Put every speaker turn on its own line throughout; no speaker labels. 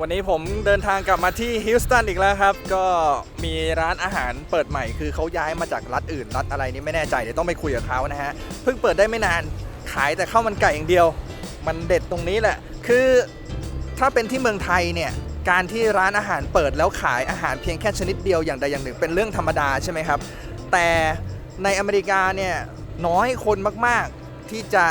วันนี้ผมเดินทางกลับมาที่ฮิลสตันอีกแล้วครับ ก็มีร้านอาหารเปิดใหม่คือเขาย้ายมาจากรัฐอื่น รัฐอะไรนี่ไม่แน่ใจเดี๋ยวต้องไปคุยกับเขานะฮะ เพิ่งเปิดได้ไม่นานขายแต่ข้าวมันไก่อย่างเดียว มันเด็ดตรงนี้แหละ คือถ้าเป็นที่เมืองไทยเนี่ยการที่ร้านอาหารเปิดแล้วขายอาหารเพียงแค่ชนิดเดียวอย่างใดอย่างหนึ่ง เป็นเรื่องธรรมดาใช่ไหมครับ แต่ในอเมริกาเนี่ยน้อยคนมากๆที่จะ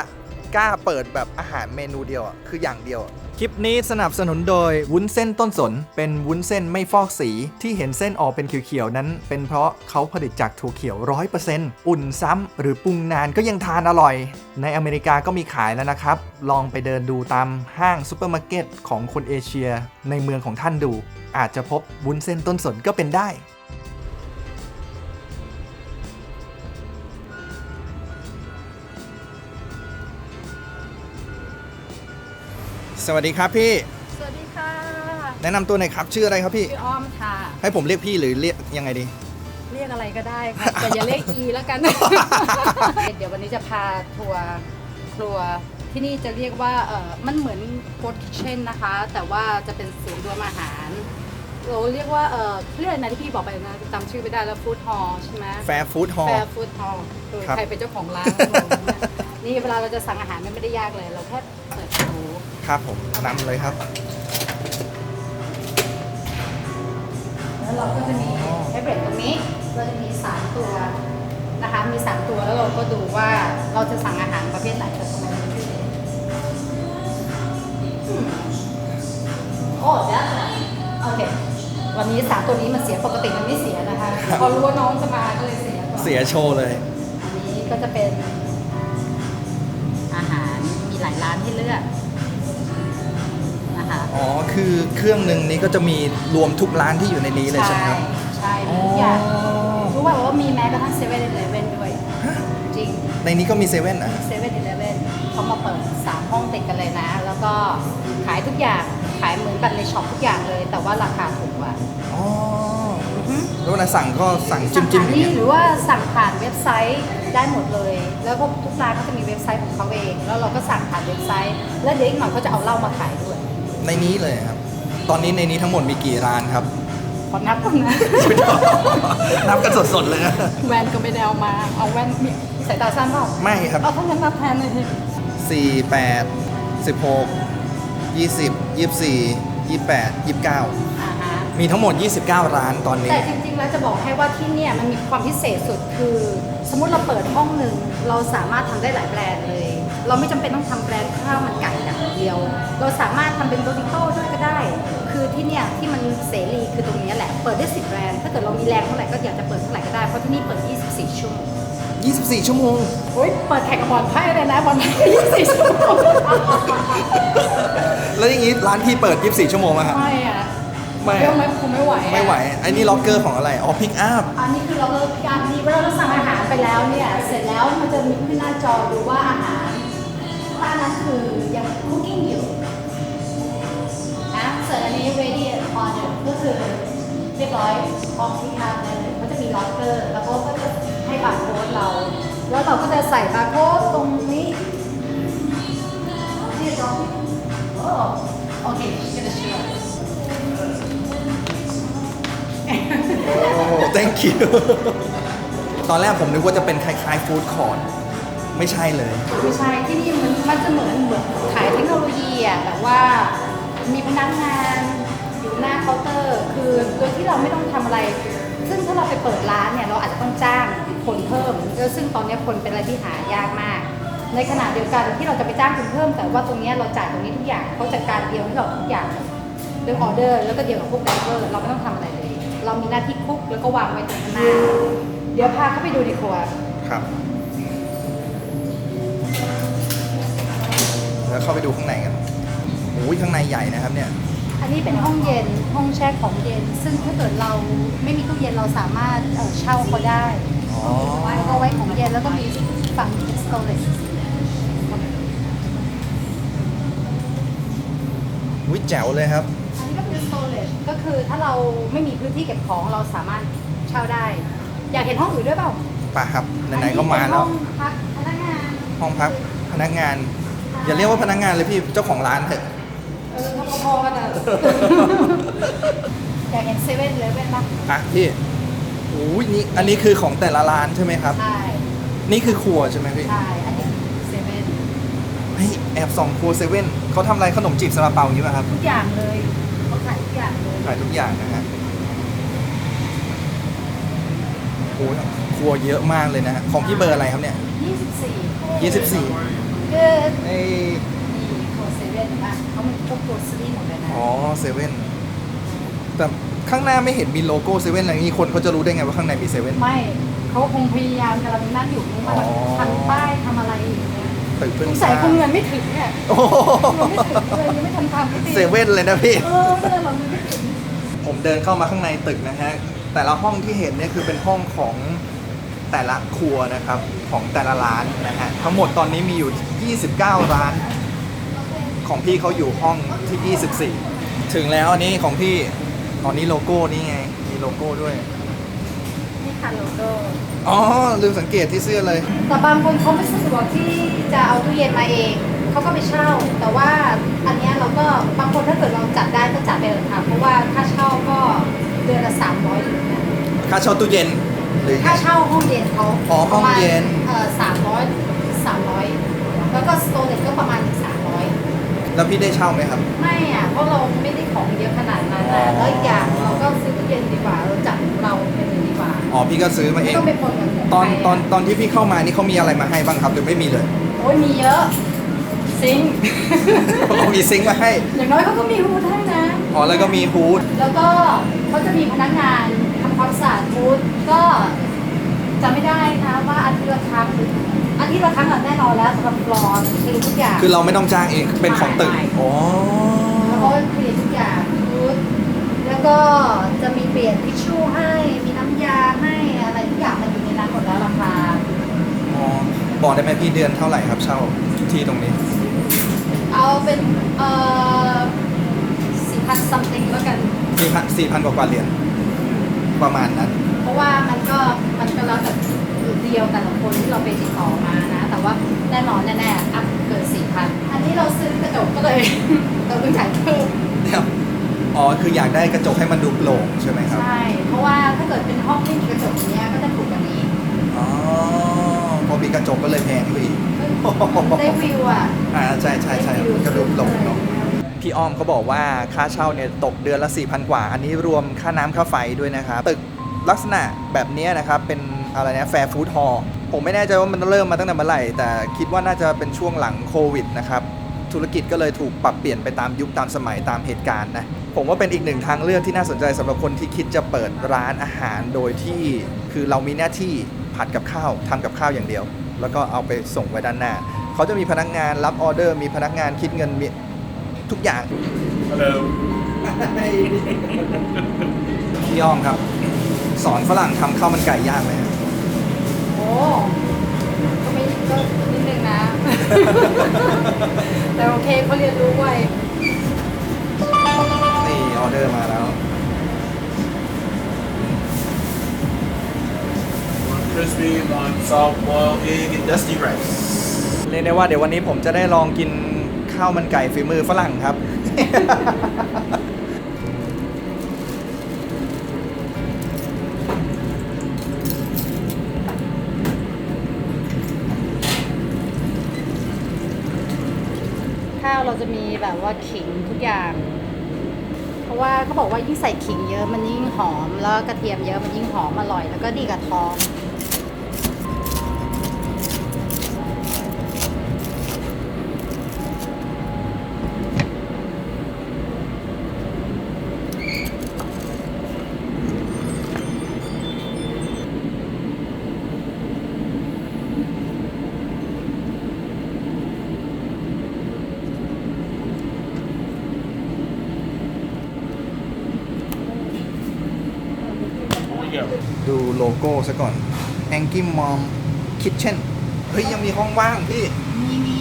กล้าเปิดแบบอาหารเมนูเดียวคืออย่างเดียว คลิปนี้สนับสนุนโดยวุ้นเส้นต้นสน เป็นวุ้นเส้นไม่ฟอกสีที่เห็นเส้นออกเป็นเขียวๆนั้น เป็นเพราะเขาผลิตจากถั่วเขียว100%อุ่นซ้ำหรือปรุงนานก็ยังทานอร่อย ในอเมริกาก็มีขายแล้วนะครับ ลองไปเดินดูตามห้างซูเปอร์มาร์เก็ตของคนเอเชีย ในเมืองของท่านดู อาจจะพบวุ้นเส้นต้นสนก็เป็นได้ สวัสดีครับพี่
สวัสดีค่ะ
แนะนำตัวหน่อยครับ ชื่ออะไรครับพี่
ชื่ออ้อมค่ะ
ให้ผมเรียกพี่หรือเรียกยังไงดี
เรียกอะไรก็ได้ค่ะแต่อย่าเรียกอีแล้วกัน เดี๋ยววันนี้จะพาทัวร์ครัวที่นี่จะเรียกว่าเออมันเหมือนโค d คิเช่นนะคะ แต่ว่าจะเป็นศูนย์รวมอาหาร เราเรียกว่าเออเรียกอะไรนะที่พี่บอกไปนะจำชื่อไม่ได้แล้วฟู้ดฮอลใช่ไหม
แฟร์ฟู้ดฮอล
แฟร์ฟู้ดฮอลคือ
ครับ
ใครเป็นเจ้าของร้านงงเนี่ยนี่เวลาเราจะสั่งอาหารมันไม่ได้ยากเลย เราแค่เปิดดู
ครับผมนำเลยครับ
แล้วเราก็จะมีแท็บเล็ตตรงนี้เราจะมี3ตัวนะคะ มี3ตัวแล้วเราก็ดูว่าเราจะสั่งอาหารประเภทไหนจะทำไมไม่ได้อืมโอ้ได้โอเควันนี้3ตัวนี้มันเสียปกติมันไม่เสียนะคะ
ครับ
พอรู้ว่าน้องจะมาก็เลยเสียก่อน
เสียโชว์เลย
อันนี้ก็จะเป็น อาหารมีหลายร้านให้เลือกนะ คะ
อ๋อ คือเครื่องหนึ่งนี้ก็จะมีรวมทุกร้านที่อยู่ในนี้เลยใช่ไหมครับ
ใช่
อ๋อ
ทุกอย่างรู้ว่าว่ามีแม้กระทั่งเซเว่นเลเว่นด้วย จริง
ในนี้ก็มีเซเว่นอะ
เซเว่นเลเว่นเขามาเปิด 3 ห้องติดกันเลยนะ แล้วก็ขายทุกอย่าง ขายเหมือนกันในช็อปทุกอย่างเลย แต่ว่าราคาถูกกว่า
อ๋อแล้วเวลาสั่งก็สั่งจิ้มจิ้มๆอย่าง
นี่
เงี้ย
หรือว่าสั่งผ่านเว็บไซต์ได้หมดเลย แล้วก็ทุกร้านเขาจะมีเว็บไซต์ของเขาเอง แล้วเราก็สั่งผ่านเว็บไซต์ แล้วเดี๋ยวอีกหน่อยเขาจะเอาเหล้ามาขายด้วย
ในนี้เลยครับ ตอนนี้ในนี้ทั้งหมดมีกี่ร้านครับ
ขอนับก่อนนะ
นับกันสดๆเลยนะ
แว่นก็ไม่ได้เอามา เอาแว่นมีสายตาสั้นเปล่า
ไม่ครับ
เอาถ้างั้นนับแทนเลยสิ
สี่แปดสิบหกยี่สิบยี่สิบสี่ยี่สิบแปดยี่สิบเก้า
อ่าฮะ
มีทั้งหมด 29 ร้านตอนนี้
แต่จริงๆ แล้วจะบอกให้ว่าที่เนี่ยมันมีความพิเศษสุดคือ สมมติเราเปิดห้องหนึ่งเราสามารถทำได้หลายแบรนด์เลย เราไม่จำเป็นต้องทำแบรนด์ข้าวมันไก่อย่างเดียว เราสามารถทำเป็นโรติโต้ด้วยก็ได้ คือที่เนี่ยที่มันเสรีคือตรงเนี้ยแหละ เปิดได้10แบรนด์ ถ้าเกิดเรามีแรงเท่าไหร่ก็อยากจะเปิดเท่าไหร่ก็ได้ เพราะที่นี่เปิด 24 ชั่วโมง
24 ชั่วโมง
โอ๊ยเปิดแข่งกับบอลไพ่เลยนะบอลไพ่24 ชั่วโมง
แล้วอย่างนี้ร้านพี่เปิด 24 ชั่วโมงไหมครับ
ไม่อะ
ไม่
เรื่องไม่คุมไม่ไหวอะ
ไม่ไหวไอ้นี่ล็อกเกอร์ของอะไร อ๋อพิกอัพ
อันนี้คือเราเลิกการนี้เวลาเราสั่งอาหารไปแล้วเนี่ย เสร็จแล้วมันจะมีขึ้นหน้าจอดูว่าอาหาร นนั้นคือยัง cooking อยู่นะส่วนอันนี้ ready order ก็คือเรียบร้อยพร้อมที่ทานเลยเขาจะมีล็อกเกอร์ แล้วก็ก็จะให้บาร์โค้ดเรา แล้วเราก็จะใส่บาร์โค้ดตรงนี้เรียบร้อยโอ้โอเค gonna show us
โอ้ thank you ตอนแรกผมนึกว่าจะเป็นคล้ายๆฟู้ดคอร์ t ไม่ใช่เลย
ไม่ใช่ที่นี่มันมันจะเหมือนเหมือนขายเทคโนโลยีอะแบบว่ามีพนักงานอยู่หน้าเคาน์เตอร์ คือโดยที่เราไม่ต้องทำอะไร ซึ่งถ้าเราไปเปิดร้านเนี่ยเราอาจจะต้องจ้างคนเพิ่มแล้วซึ่งตอนนี้คนเป็นอะไรที่หายากมาก ในขณะเดียวกันที่เราจะไปจ้างคนเพิ่ม แต่ว่าตรงเนี้ยเราจ่ายตรงนี้ทุกอย่างเขาจัดการเดียวให้เราทุกอย่างเรื่องออเดอร์ แล้วก็เดียวกับพวกไดเวอร์เราไม่ต้องทำอะไรเลย เรามีหน้าที่คุกแล้วก็วางไว้ตรงข้างหน้าเดี๋ยวพาเข้าไปดูในครัว
ครับ แล้วเข้าไปดูข้างในกันโอ้ยข้างในใหญ่นะครับเนี่ย
อันนี้เป็นห้องเย็นห้องแช่ของเย็น ซึ่งถ้าเกิดเราไม่มีตู้เย็นเราสามารถเอ่อเช่าเขาได้
อ๋อ
แล้วก็ไว้ของเย็นแล้วก็มีฝั่งสโตรจ
วิแจ๋วเลยครับ
อันนี้ก็คือสโตรจก็คือถ้าเราไม่มีพื้นที่เก็บของเราสามารถเช่าได้ อยากเห็นห้องอื่นด้วยเปล่า
ป่ะครับไหนๆก็มาแล้ว
อันนี้เป็นห้องพักพนักงาน
ห้องพักพนักงาน อย่าเรียกว่าพนักงานเลยพี่เจ้าของร้านเถอะ
เออเขาบอกพอๆกันอะอยากเห็นเซเว่นเลยเป็นปะ
อะพี่โอ้ยนี่อันนี้คือของแต่ละร้านใช่ไหมครับ
ใช่
นี่คือครัวใช่ไหมพี่
ใช่อันนี้เซเว่น
เฮ้ยแอบส่องครัวเซเว่นเขาทำอะไรขนมจีบซาลาเปาอย่างนี้ป่ะครับ
ทุกอย่างเลยเขาขายทุกอย่างเลย
ขายทุกอย่างนะฮะโอ้ยครัวเยอะมากเลยนะฮะของพี่เบอร์อะไรครับเนี่ย
24
24
คือ
ไอ้
มีโคเซเว่นป่ะเขามีพวกโกสซี่หมดเลยนะ
อ๋อเซเว่นแต่ข้างหน้าไม่เห็นมีโลโก้เซเว่นอะไรนี้คนเขาจะรู้ได้ไงว่าข้างในมีเซเว่น
ไม่เขาคงพยายามกำลังนั่งอยู่ว่า
อ๋อ
ทำป้ายทำอะไรอย่างเงี้ย
ตึกเพิ่ง
สง
ส
สัยคงเงินไม่ถึงเนี่ย
โอ้โห
เงินไม่ถึงเลยยังไม่ทันทำพิธี
เซเว่นเลยนะพี่
เออไม่ได้เราไม่ถึง
ผมเดินเข้ามาข้างในตึกนะฮะ แต่ละห้องที่เห็นเนี่ยคือเป็นห้องของ แต่ละครัวนะครับของแต่ละร้านนะฮะทั้งหมดตอนนี้มีอยู่ 29 ร้าน ของพี่เขาอยู่ห้องที่ 24 ถึงแล้วอันนี้ของพี่ตอนนี้โลโก้นี่ไงมีโลโก้ด้วย
นี่ค่ะโลโก้
อ๋อลืมสังเกตที่เสื้อเลย
แต่บางคนเขาไม่สะดวกที่จะเอาตู้เย็นมาเองเขาก็ไปเช่า แต่ว่าอันเนี้ยเราก็บางคนถ้าเกิดเราจัดได้ก็จัดไปเลยค่ะเพราะว่าค่าเช่าก็เดือนละ300อยู่นะ
ค่าเช่าตู้เย็น หรือไง
ค่าเช่าห้องเย็นเขา
อ๋อห้องเย็น
ประมาณเอ่อสามร้อยสามร้อยแล้วก็สโตเลตก็ประมาณสามร้อย
แล้วพี่ได้เช่าไหมครับ
ไม่อะเพราะเราไม่ได้ของเยอะขนาดนั้น
อ๋
อะ
อ
แล้วอีกอย่างเราก็ซื้อตู้เย็นดีกว่าเราจับเราเป็นเลยดีกว่า
อ๋อพี่ก็ซื้อมาเอ
ไม่
ง
ต้องไปปนกับของ
ตอน
ใคระ
ตอนตอนที่พี่เข้ามานี่เขามีอะไรมาให้บ้างครับหรือไม่มีเลย
โอ้ยมีเยอะซิงค์
เขามีซิงค์มาให้
อย่างน้อยเขาก็มีฮูดให้นะ
อ๋อแล้วก็มีฮูด
แล้วก็เขาจะมีพนักงานทำ ความสะอาดฮูดก็จะไม่ได้นะว่าอาทิตย์ละครั้งหรืออาทิตย์ละครั้งอะแน่นอนแล้วสำหรับฟลอร์คือทุกอย่าง
คือเราไม่ต้องจ้างเองเป็นของตึก
ไม่
อ๋อ
แล้วก็เคลียร์ทุกอย่างฮูดแล้วก็จะมีเปลี่ยนทิชชู่ให้มีน้ำยาให้อะไรทุกอย่างมันอยู่ในนั้นหมดแล้วราคา
อ๋อบอกได้ไหมพี่เดือนเท่าไหร่ครับเช่าที่ตรงนี้
เอาเป็นเอ่อสี่พันซัมติงแล้วกัน
สี่พันสี่พันกว่าๆเหรียญ ประมาณนั้น
เพราะว่ามันก็มันก็แล้วแต่เดียวแต่ละคนที่เราไปติดต่อมานะ แต่ว่าแน่นอนแน่ๆอัพเกินสี่พันอันนี้เราซื้อกระจกก็เลย เราต้องจ่ายเพิ่ม
ครับอ๋อคืออยากได้กระจกให้มันดูโปร่งใช่ไหมครับ
ใช่ เพราะว่าถ้าเกิดเป็นห้องที่มีกระจกอย่างเนี้ยก็จะถูกกว่านี้
อ๋อพอมีกระจกก็เลยแพงขึ้นไปอีก
ได้วิวอะ
อ่าใช่ใช่ใช่
ได้วิว
ก็ดูโปร่งเนาะ พี่อ้อมเขาบอกว่าค่าเช่าเนี่ยตกเดือนละ 4,000 กว่า อันนี้รวมค่าน้ำค่าไฟด้วยนะครับ ตึกลักษณะแบบนี้นะครับ เป็นอะไรนะแฟร์ฟู้ดฮอลผมไม่แน่ใจว่ามันเริ่มมาตั้งแต่เมื่อไหร่ แต่คิดว่าน่าจะเป็นช่วงหลังโควิดนะครับธุรกิจก็เลยถูกปรับเปลี่ยนไปตามยุคตามสมัยตามเหตุการณ์นะผมว่าเป็นอีกหนึ่งทางเลือกที่น่าสนใจสำหรับคนที่คิดจะเปิดร้านอาหารโดยที่คือเรามีหน้าที่ผัดกับข้าวทำกับข้าวอย่างเดียว แล้วก็เอาไปส่งไว้ด้านหน้า เขาจะมีพนักงานรับออเดอร์ มีพนักงานคิดเงินมี ทุกอย่าง
Hello.
พี่อ้อมครับ สอนฝรั่งทำข้าวมันไก่ยากไหมครับ
โอ้ก็ไม่ก็นิดนึงนะ แต่โอเคเขาเรียนรู้ไว้
นี่ออเดอร์มาแล้ว
One crispy, one soft boiled egg, and dusty rice.
เรียกได้ว่าเดี๋ยววันนี้ผมจะได้ลองกิน ข้าวมันไก่ฝีมือฝรั่งครับ
ข้าวเราจะมีแบบว่าขิงทุกอย่าง เพราะว่าเขาบอกว่ายิ่งใส่ขิงเยอะมันยิ่งหอม แล้วกระเทียมเยอะมันยิ่งหอมอร่อย แล้วก็ดีกับท้อง
โลโก้ซะก่อน Angry Mom Kitchen เฮ้ยยังมีห้องว่างพี่
มีมี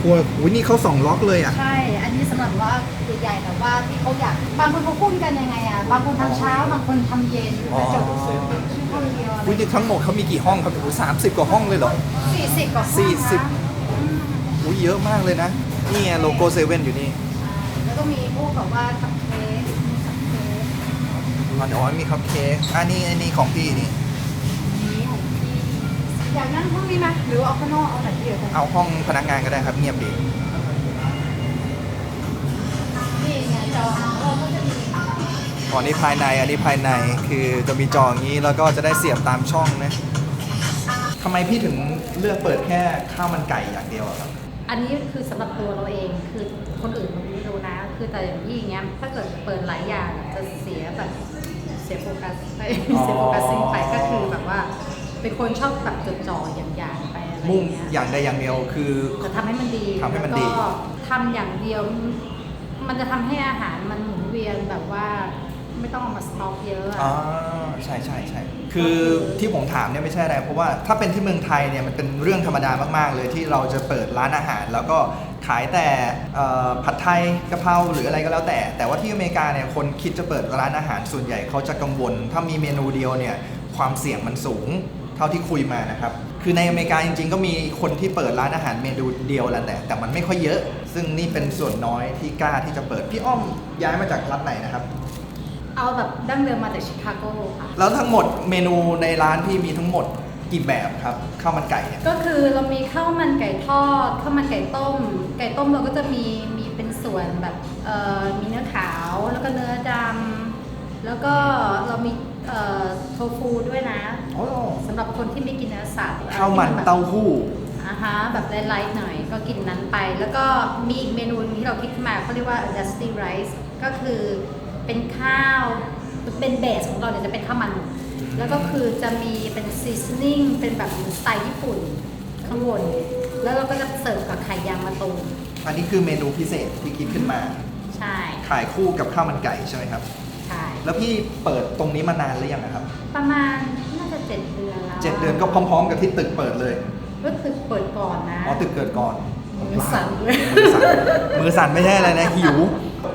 ครัวอุ้ยนี่เขาสองล็อกเลยอะ
ใช่ อันนี้สำหรับว่าใหญ่ๆแต่ว่าที่เขาอยาก บางคนเขาคุ้นกันยังไงอะ บางคนทำเช้า บางคนทำเย็น
อ๋อ
จบชื่อห้องเดียว
อุ้ยนี่ทั้งหมดเขามีกี่ห้องครับโอ้สามสิบกว่าห้องเลยเหรอ
สี่สิบกว่าห้อง
สี่สิบ
นะ
อุ้ยเยอะมากเลยนะ นี่ไงโลโก้เซเว่นอยู่นี่
ก็มีพวกแบบว่าคัพเค้กมีคัพเค้ก
อ๋อมีคัพเค้กอันนี้อันนี้ของพี่นี่
นี้ของพี่อยากนั่งห้องนี้ไหมหรือว่าเอาข้างนอกเอาไหนดีกว่ากัน
เอาห้องพนักงานก็ได้ครับ เงียบดี
นี่ไงจอเราก็จะมี
อ๋อนี่ภายในอันนี้ภายในคือจะมีจออย่างนี้แล้วก็จะได้เสียบตามช่องนะทำไมพี่ถึงเลือกเปิดแค่ข้าวมันไก่อย่างเดียวอะครับ
อันนี้คือสำหรับตัวเราเองคือคนอื่นเราไม่รู้นะ คือแต่อย่างที่อย่างเงี้ยถ้าเกิดเปิดหลายอย่างจะเสียแบบเสียโฟกัสไป
อ๋อ
เสียโฟกัสซิ่งไปก็คือแบบว่า เป็นคนชอบแบบจดจ่ออย่างๆไปอะไรอ
มุ่ง
ย่างเงี้ย
อย่างใดอย่างเดียวคือ
จะทำให้มันดี
ทำให้มันดี
แล้วก็ทำอย่างเดียว มันจะทำให้อาหารมันหมุนเวียนแบบว่าไม่ต้องเอามาสต็อกเยอะอะ
อ๋อใช่ใช่ใช่คือที่ผมถามเนี่ยไม่ใช่อะไร เพราะว่าถ้าเป็นที่เมืองไทยเนี่ยมันเป็นเรื่องธรรมดามากๆ เลยที่เราจะเปิดร้านอาหาร แล้วก็ ขายแต่เอ่อผัดไทยกะเพราหรืออะไรก็แล้วแต่ แต่ว่าที่อเมริกาเนี่ยคนคิดจะเปิดร้านอาหารส่วนใหญ่เขาจะกังวล ถ้ามีเมนูเดียวเนี่ยความเสี่ยงมันสูงเท่าที่คุยมานะครับ คือในอเมริกาจริงๆ ก็มีคนที่เปิดร้านอาหารเมนูเดียวแหละแต่แต่มันไม่ค่อยเยอะ ซึ่งนี่เป็นส่วนน้อยที่กล้าที่จะเปิด พี่อ้อมย้ายมาจากรัฐไหนนะครับ
เอาแบบดั้งเดิมมาจากชิคาโกค่ะ
แล้วทั้งหมดเมนูในร้านพี่มีทั้งหมด กี่แบบครับข้าวมันไก่เนี่ย
ก็คือเรามีข้าวมันไก่ทอดข้าวมันไก่ต้ม ไก่ต้มเราก็จะมีมีเป็นส่วนแบบเอ่อมีเนื้อขาวแล้วก็เนื้อดำแล้วก็เรามีเอ่อโทฟูด้วยนะ
โอ้
สำหรับคนที่ไม่กินเนื้อสัตว์
ข้าวมัน
แบบ
เต้าหู้
อ่าฮะแบบไลท์ๆหน่อยก็กินนั้นไป แล้วก็มีอีกเมนูหนึงที่เราคิดขึ้นมาเขาเรียกว่า dusty rice ก็คือเป็นข้าวเป็นเบสของเราเนี่ยจะเป็นข้าวมัน แล้วก็คือจะมีเป็น seasoning เป็นแบบสไตล์ญี่ปุ่นข้างบน แล้วเราก็จะเสิร์ฟกับไข่ยางมะตูม
อันนี้คือเมนูพิเศษที่คิดขึ้นมา
ใช่
ขายคู่กับข้าวมันไก่ใช่ไหมครับ
ใช่
แล้วพี่เปิดตรงนี้มานานหรือยังนะครับ
ประมาณน่าจะเจ็ดเดือนแล้ว
เจ็ดเดือนก็พร้อมๆ กับที่ตึกเปิดเลย
ก็ตึกเปิดก่อนนะ
อ๋อตึกเกิดก่อน
มือสั่นเลย
มือสั่นมือสั่นไม่ใช่อะไรนะหิว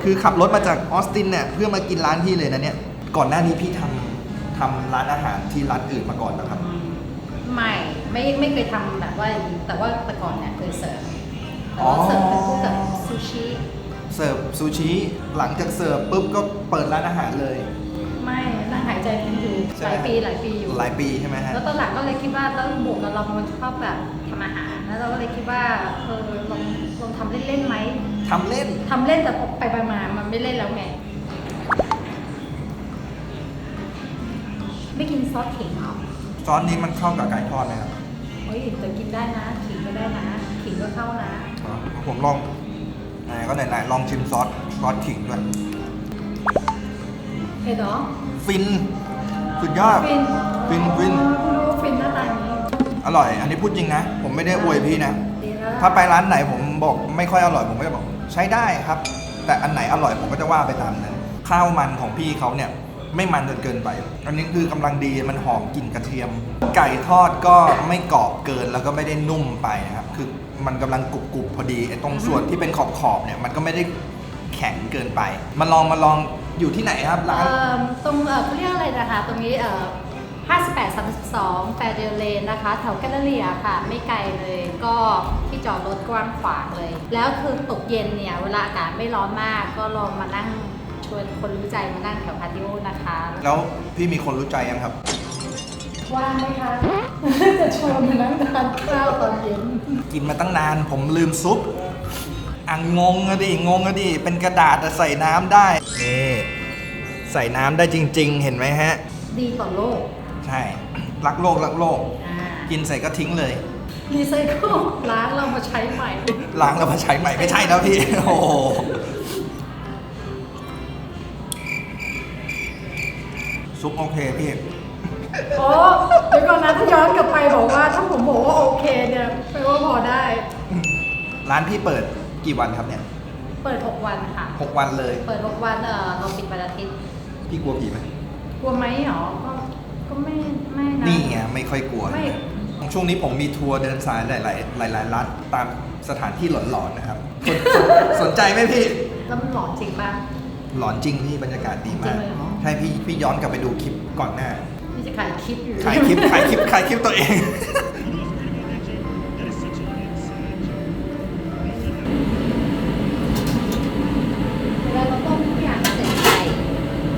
คือขับรถมาจากออสตินเนี่ยเพื่อมากินร้านพี่เลยนะเนี่ย ก่อนหน้านี้พี่ทำ ทำร้านอาหารที่ร้านอื่นมาก่อนนะครับ
ไม่ไม่ไม่เคยทำแบบว่าอย่างนี้แต่ว่าแต่ก่อนเนี่ยเคยเสิร์ฟแต่ว่าเสิร์ฟเป็นพวกแบบซูชิ
เสิร์ฟซูชิหลังจากเสิร์ฟปุ๊บก็เปิดร้านอาหารเลย
ไม่นั่งหายใจกันอยู่
ใช่
หลายปีหลายปีอยู่
หลายปีใช่ไหมฮะ
แล้วตอนหลังก็เลยคิดว่าแล้วบวกกับเราเป็นคนชอบแบบทำอาหาร แล้วเราก็เลยคิดว่าเออลองลองทำเล่นๆไหม
ทำเล่น
ทำเล่นแต่พอไปไปมามันไม่เล่นแล้วไง ไม่กินซอสขิงเหรอ
ซอสนี้มันเข้ากับไก่ทอดไหมครับ
เฮ้ยแต่กินได้นะขิงก็ได้นะขิงก็เข้านะ
อ๋อผมลองไหนก็ไหนๆลองชิมซอสซอสขิงด้วย
เผ็ดเหรอ
ฟิน สุดยอด
ฟิน
ฟินฟิน
อ๋อคุณรู้ว่าฟินหน้าตาอย่างนี้
อร่อย อันนี้พูดจริงนะ ผมไม่ได้อวยพี่นะ
ดีแล้ว
ถ้าไปร้านไหนผมบอกไม่ค่อยอร่อยผมก็จะบอกใช้ได้ครับ แต่อันไหนอร่อยผมก็จะว่าไปตามนั้นข้าวมันของพี่เขาเนี่ย ไม่มันจนเกินไป อันนี้คือกำลังดีมันหอมกลิ่นกระเทียม ไก่ทอดก็ไม่กรอบเกินแล้วก็ไม่ได้นุ่มไปนะครับ คือมันกำลังกรุบกรุบๆพอดีไอ้ตรงส่วนที่เป็นขอบขอบๆเนี่ยมันก็ไม่ได้แข็งเกินไป มาลองมาลองอยู่ที่ไหนครับร้าน
ตรงเออเขาเรียกอะไรนะคะ ตรงนี้เออ58 32แฟร์เดลเลนนะคะแถวแกลเลอรี่ค่ะ ไม่ไกลเลยก็ที่จอดรถกว้างขวางเลย แล้วคือตกเย็นเนี่ย เวลาอากาศไม่ร้อนมากก็ลองมานั่ง ชวนคนรู้ใจมานั่งแถวพาติโอนะคะ
แล้วพี่มีคนรู้ใจยังครับ
ว่างไหมคะ จะชวนมานั่งทานข้าวตอนเย็น
กินมาตั้งนานผมลืมซุปอะงงอะดิงงอะดิเป็นกระดาษแต่ใส่น้ำได้นี่ใส่น้ำได้จริง ๆ เห็นไหมฮะ
ดีต่อโลก
ใช่ รักโลกรักโลก
อ่า
กินใส่ก็ทิ้งเลย
รีไซเคิลล้างเรามาใช้ใหม่
ล้างแล้วมาใช้ใหม่ไม่ใช่แล้วพี่ โอ้โห ซุปโอเคพี่
โอ้เดี๋ยวก่อนนะถ้าย้อนกลับไปบอกว่าถ้าผมบอกว่าโอเคเนี่ยแปลว่าพอได้
ร้านพี่เปิดกี่วันครับเนี่ย
เปิด 6 วันค่ะ
หกวันเลย
เปิด 6 วันเออเราปิดวันอาทิตย์
พี่กลัวผีไหม
กลัวไหมหรอ ก็ก็ไม่ไม่นะ
นี่ไงไม่ค่อยกลัว
ไม่
ช่วงนี้ผมมีทัวร์เดินสายหลาย ๆ หลาย ๆ รัฐตามสถานที่หลอนๆนะครับสนสนใจไหมพี่
แล้วมันหลอนจริงป่ะ
หลอนจริงพี่บรรยากาศดีมาก
จริงเลยเหรอ
ใช่พี่พี่ย้อนกลับไปดูคลิปก่อนหน้า
นี่จะขายคลิปอยู่
ขายคลิปขายคลิปขายคลิปตัวเอง
อ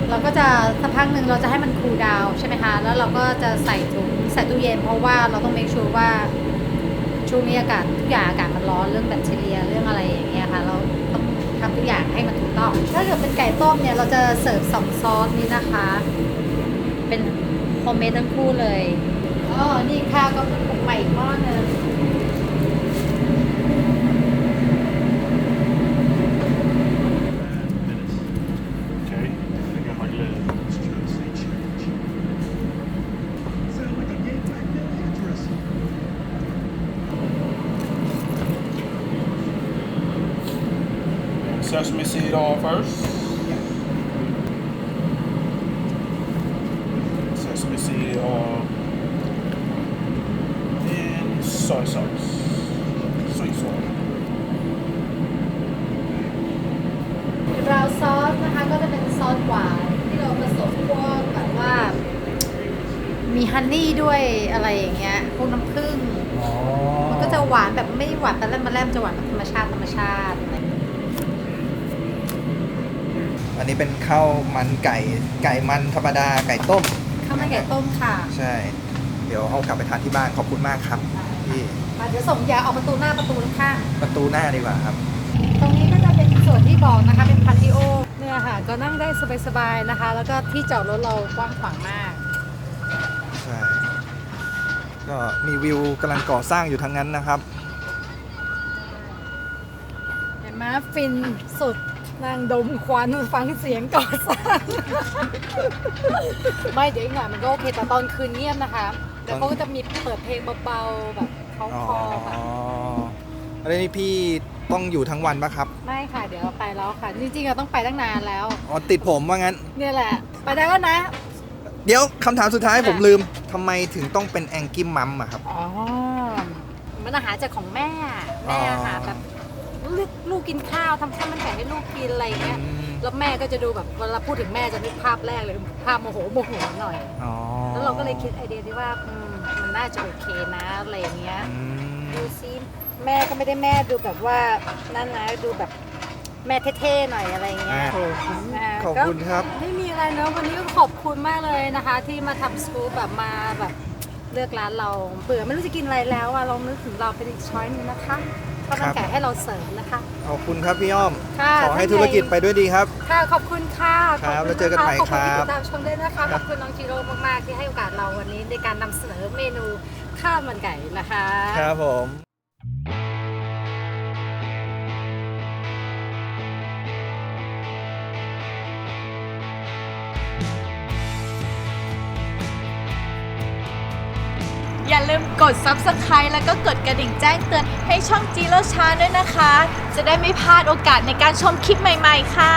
เราก็จะสักพักหนึ่งเราจะให้มันคูลดาวน์ใช่ไหมคะ แล้วเราก็จะใส่ถุงใส่ตู้เย็นเพราะว่าเราต้อง make sure ว่าช่วงนี้อากาศทุกอย่างอากาศมันร้อนเรื่องแบคทีเรียเรื่องอะไรอย่างเงี้ยค่ะ เราต้อง ทุกอย่างให้มันถูกต้อง ถ้าเกิดเป็นไก่ต้มเนี่ยเราจะเสิร์ฟสองซอสนี้นะคะ เป็นโฮมเมดทั้งคู่เลยอ๋อนี่ข้าวก็เพิ่งปรุงใหม่อีกหม้อนึง
Sesame seed oil first. Sesame seed oil. And soy sauce. Sweet soy.
บราวน์ซอสนะคะก็จะเป็นซอสหวานที่เราผสมพวกแบบว่า มีฮันนี่ด้วยอะไรอย่างเงี้ยพวกน้ำผึ้ง
อ๋อ
มันก็จะหวานแบบไม่หวานแต่แรมมาแรมจะหวานแบบธรรมชาติธรรมชาติอะไร อย่างเงี้ย
อันนี้เป็นข้าวมันไก่ไก่มันธรรมดาไก่ต้ม
ข้าวมันไก่ต้มค่ะ
ใช่ เดี๋ยวเอากลับไปทานที่บ้านขอบคุณมากครับพี่
มาเดี๋ยวส่งยาเอาประตูหน้าประตูข้าง
ประตูหน้าดีกว่าครับ
ตรงนี้ก็จะเป็นส่วนที่บอกนะคะเป็นพาติโอเนี่ยค่ะ ก็นั่งได้สบายๆนะคะ แล้วก็ที่จอดรถเรากว้างขวางมาก
ใช่ก็มีวิวกำลังก่อสร้างอยู่ทั้งนั้นนะครับ
เห็นไหมฟินสุด นั่งดมควันฟังเสียงก่อสร้างไม่เดี๋ยวอีกหน่อยมันก็โอเคแต่ตอนคืนเงียบนะคะแต่เขาก็จะมีเปิดเพลงเบาๆแบบเขา
อ๋อ
คอค่ะ
แล้วนี่พี่ต้องอยู่ทั้งวันปะครับ
ไม่ค่ะเดี๋ยวเราไปแล้วค่ะ จริงๆเราต้องไปตั้งนานแล้ว
อ๋อติดผมว่างั้น
เนี่ยแหละ ไปได้แล้วนะ
เดี๋ยวคำถามสุดท้าย
ค่ะ
ผมลืมทำไมถึงต้องเป็นแองกี้มัมอะครับ
อ๋อมันอาหารจากของแม่แม่ค่ะ
อ๋อ
แบบ ลูกลูกกินข้าวทำข้าวมันไก่ให้ลูกกินอะไรเงี้ย
อืม
แล้วแม่ก็จะดูแบบเวลาพูดถึงแม่จะนึกภาพแรกเลยภาพโมโหโมโหหน่อย
อ๋อ
แล้วเราก็เลยคิดไอเดียที่ว่าอืมมันน่าจะโอเคนะอะไรอย่างเงี้ย
อืม
ดูซิแม่ก็ไม่ได้แม่ดูแบบว่านั่นนะดูแบบแม่เท่ๆหน่อยอะไรเงี้ย
อ่าาขอบคุณครับ
ก็ไม่มีอะไรเนอะวันนี้ก็ขอบคุณมากเลยนะคะ ที่มาทำสกู๊ปแบบมาแบบเลือกร้านเราเบื่อไม่รู้จะกินอะไรแล้วอะลองนึกถึงเราเป็นอีกช้อยหนึงนะคะ ข้าวมันไก่ให้เราเสิร์ฟนะคะ
ขอบคุณครับพี่อ้อม
ค่ะ
ขอให้
ท่าน
ธุรกิจไปด้วยดีครับ
ค่ะขอบคุณค่ะ
ครับ
ขบณ
แล้วเจอกันใหม่
ขอบคุณที่
ครับ
ติดตามชมด้วยนะคะ ขอบคุณน้องจิโร่มากๆที่ให้โอกาสเราวันนี้ในการนำเสนอเมนูข้าวมันไก่นะคะ
ครับผม
อย่าลืมกด Subscribe แล้วก็กดกระดิ่งแจ้งเตือนให้ช่องจีโรชาด้วยนะคะ จะได้ไม่พลาดโอกาสในการชมคลิปใหม่ ๆ ค่ะ